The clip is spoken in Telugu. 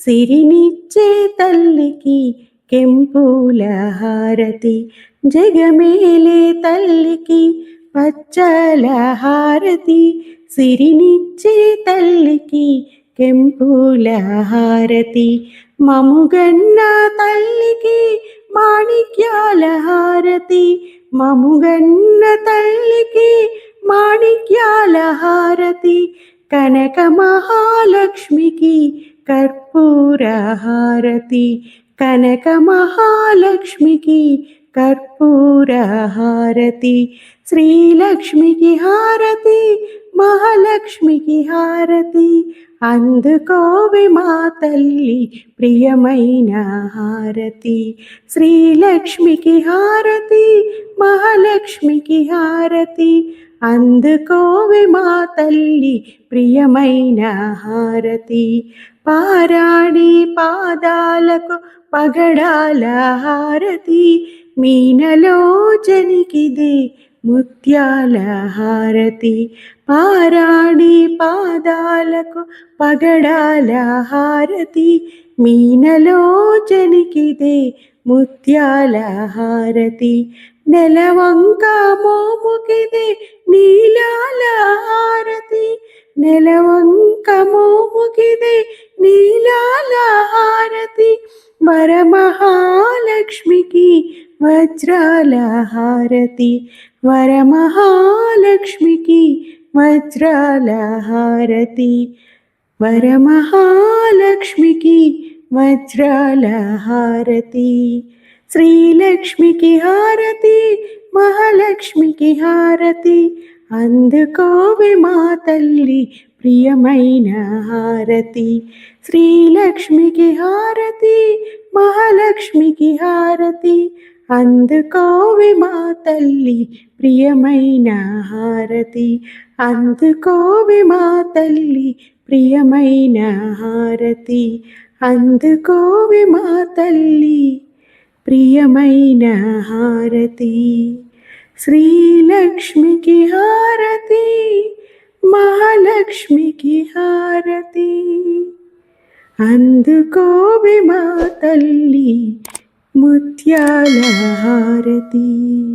సిరినిచ్చే తల్లికి కెంపుల హారతి జగమేలే తల్లికి పచ్చల హారతి. సిరినిచ్చే తల్లికి కెంపుల హారతి మముగన్న తల్లికి మాణిక్యాల హారతి. మముగన్న తల్లికి మాణిక్యాల హారతి కనక మహాలక్ష్మికి కర్పూరహారతి కనక మహాలక్ష్మికి కర్పూరహారతి శ్రీలక్ష్మికి హారతి మహాలక్ష్మికి హారతి. అందుకోవి మా తల్లి ప్రియమైన హారతి శ్రీలక్ష్మికి హారతి మహాలక్ష్మికి హారతి. అందుకోవి మా తల్లి ప్రియమైన హారతి. పారాణి పాదాలకు పగడాల హారతి మీనలో జనికిదే ముత్యాల హారతి. పారాణి పాదాలకు పగడాల హారతి మీనలో జనికిదే ముత్యాల హారతి. నెలవంక మోముకిదే వరమహాలక్ష్మికి వజ్రాల హారతి. వరమహాలక్ష్మికి వజ్రాల హారతి. వరమహాలక్ష్మికి వజ్రాల హారతి. శ్రీలక్ష్మికి హారతి మహాలక్ష్మికి హారతి. అందుకోవి మా తల్లి ప్రియమైన హారతి. శ్రీలక్ష్మికి హారతి మహాలక్ష్మికి హారతి అందుకోవి మా తల్లి ప్రియమైన హారతి అందుకోవి మా తల్లి ప్రియమైన హారతి అందుకోవి మా తల్లి ప్రియమైన హారతి శ్రీలక్ష్మికి హారతి మహాలక్ష్మికి హారతి అందుకోవి మా తల్లి ముత్యాల హారతి.